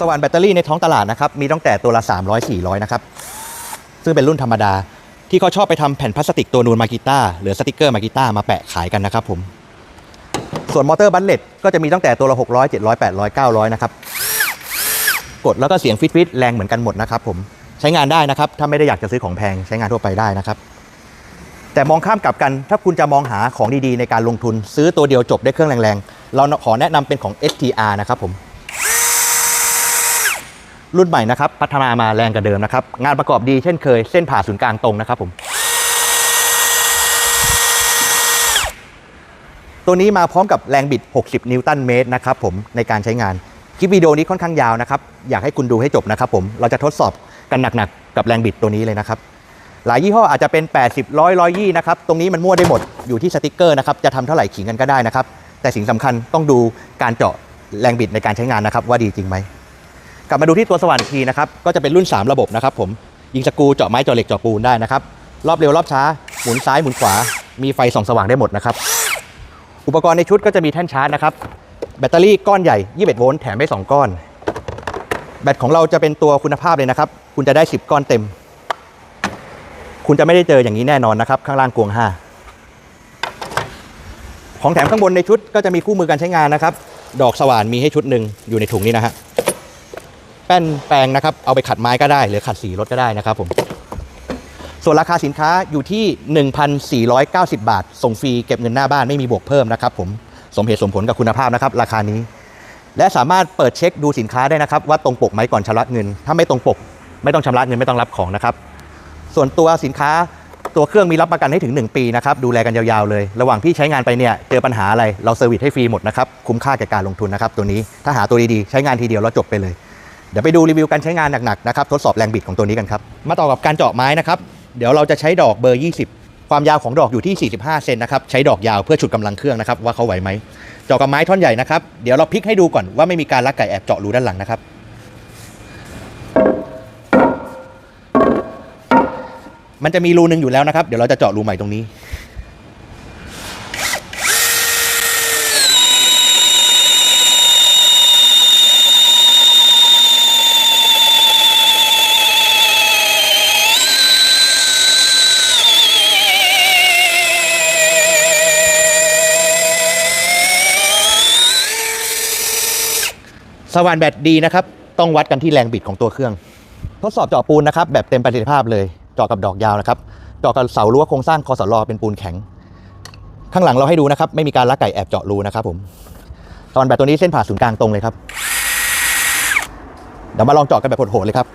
สว่านแบตเตอรี่ในท้องตลาดนะครับมีตั้งแต่ตัวละ 300 400 นะครับ ซึ่งเป็นรุ่นธรรมดา ที่เขาชอบไปทำแผ่นพลาสติกตัวนูนมากิต้าหรือสติกเกอร์มากิต้ามาแปะขายกันนะครับผม ส่วนมอเตอร์บัลเลตก็จะมีตั้งแต่ตัวละ 600 700 800 900 นะครับ กดแล้วก็เสียงฟิตฟิตแรงเหมือนกันหมดนะครับผมใช้งานได้นะครับ ถ้าไม่ได้อยากจะซื้อของแพงใช้งานทั่วไปได้นะครับแต่มองข้ามกลับกัน ถ้าคุณจะมองหาของดีๆ ในการลงทุน ซื้อตัวเดียวจบได้เครื่องแรงๆ เราขอแนะนำเป็นของ STR นะครับผม รุ่นใหม่นะครับพัฒนามาแรงกว่าเดิมนะครับงานประกอบดีเช่นเคยเส้นผ่าศูนย์กลางตรงนะครับผมตัวนี้มาพร้อมกับแรงบิด 60 นิวตันเมตรนะครับผมในการใช้งาน คลิปวิดีโอนี้ค่อนข้างยาวนะครับ อยากให้คุณดูให้จบนะครับผม เราจะทดสอบกันหนักๆ กับแรงบิดตัวนี้เลยนะครับ หลายยี่ห้ออาจจะเป็น 80ร้อยร้อยยี่นะครับ ตรงนี้มันมั่วได้หมด อยู่ที่สติกเกอร์นะครับ จะทำเท่าไหร่ขิงกันก็ได้นะครับ แต่สิ่งสำคัญต้องดูการเจาะแรงบิดในการใช้งานนะครับว่าดีจริงไหม กลับมาดูที่ตัวสว่านอีกทีนะครับก็จะเป็นรุ่น 3 ระบบนะครับผมยิงสกูเจาะไม้เจาะเหล็กเจาะปูนได้นะครับรอบเร็วรอบช้าหมุนซ้ายหมุนขวา มีไฟส่องสว่างได้หมดนะครับอุปกรณ์ในชุดก็จะมีแท่นชาร์จนะครับแบตเตอรี่ก้อนใหญ่ 21 โวลต์แถมไป2ก้อน แบตของเราจะเป็นตัวคุณภาพเลยนะครับ คุณจะได้ 10 ก้อนเต็ม คุณจะไม่ได้เจออย่างนี้แน่นอนนะครับ ข้างล่างกวง 5 ของแถมข้างบนในชุดก็จะมีคู่มือการใช้งานนะครับ ดอกสว่านมีให้ชุดหนึ่งอยู่ในถุงนี้นะฮะ แป้นแปรงนะครับเอาไปขัดไม้ก็ได้ หรือขัดสีรถก็ได้นะครับผมส่วนราคาสินค้าอยู่ที่ 1,490 บาท ส่งฟรีเก็บเงินหน้าบ้านไม่มีบวกเพิ่มนะครับผมสมเหตุสมผลกับคุณภาพนะครับ ราคานี้ และสามารถเปิดเช็คดูสินค้าได้นะครับ ว่าตรงปกไหมก่อนชำระเงิน ถ้าไม่ตรงปก ไม่ต้องชำระเงินไม่ต้องรับของนะครับ ส่วนตัวสินค้าตัวเครื่องมีรับประกันให้ถึง 1 ปีนะครับดูแลกันยาวๆเลย ระหว่างที่ใช้งานไปเนี่ยเจอปัญหาอะไรเราเซอร์วิสให้ฟรีหมดนะครับคุ้มค่าแก่การลงทุนนะครับตัวนี้ถ้าหาตัวดีๆใช้งานทีเดียวแล้วจบไปเลย เดี๋ยวไปดูรีวิวการใช้งานหนักๆนะครับทดสอบแรงบิดของตัวนี้กันครับมาต่อกับการเจาะไม้นะครับเดี๋ยวเราจะใช้ดอกเบอร์ 20 ความยาวของดอกอยู่ที่ 45 เซนนะครับใช้ดอกยาวเพื่อฉุดกำลังเครื่องนะครับว่าเขาไหวไหมเจาะกับไม้ท่อนใหญ่นะครับเดี๋ยวเราพลิกให้ดูก่อนว่าไม่มีการลักไก่แอบเจาะรูด้านหลังนะครับมันจะมีรูหนึ่งอยู่แล้วนะครับ เดี๋ยวเราจะเจาะรูใหม่ตรงนี้ สว่านแบตดีนะครับ ต้องวัดกันที่แรงบิดของตัวเครื่อง ทดสอบเจาะปูนนะครับแบบเต็มประสิทธิภาพเลยเจาะกับดอกยาวนะครับเจาะกับเสารั้วโครงสร้างคอสลอเป็นปูนแข็ง ข้างหลังเราให้ดูนะครับ ไม่มีการลักไก่แอบเจาะรูนะครับผมตอนแบตตัวนี้เส้นผ่าศูนย์กลางตรงเลยครับเดี๋ยวมาลองเจาะกันแบบโหดๆเลยครับ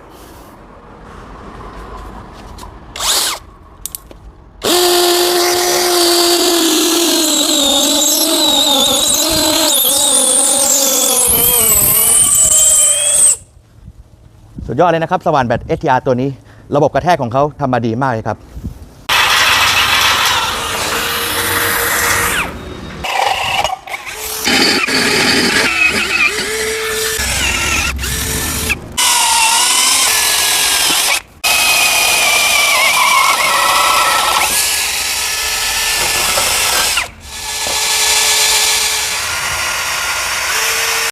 สุดยอดเลยนะครับสว่านแบต STR ตัวนี้ ระบบกระแทกของเขาทำมาดีมากเลยครับ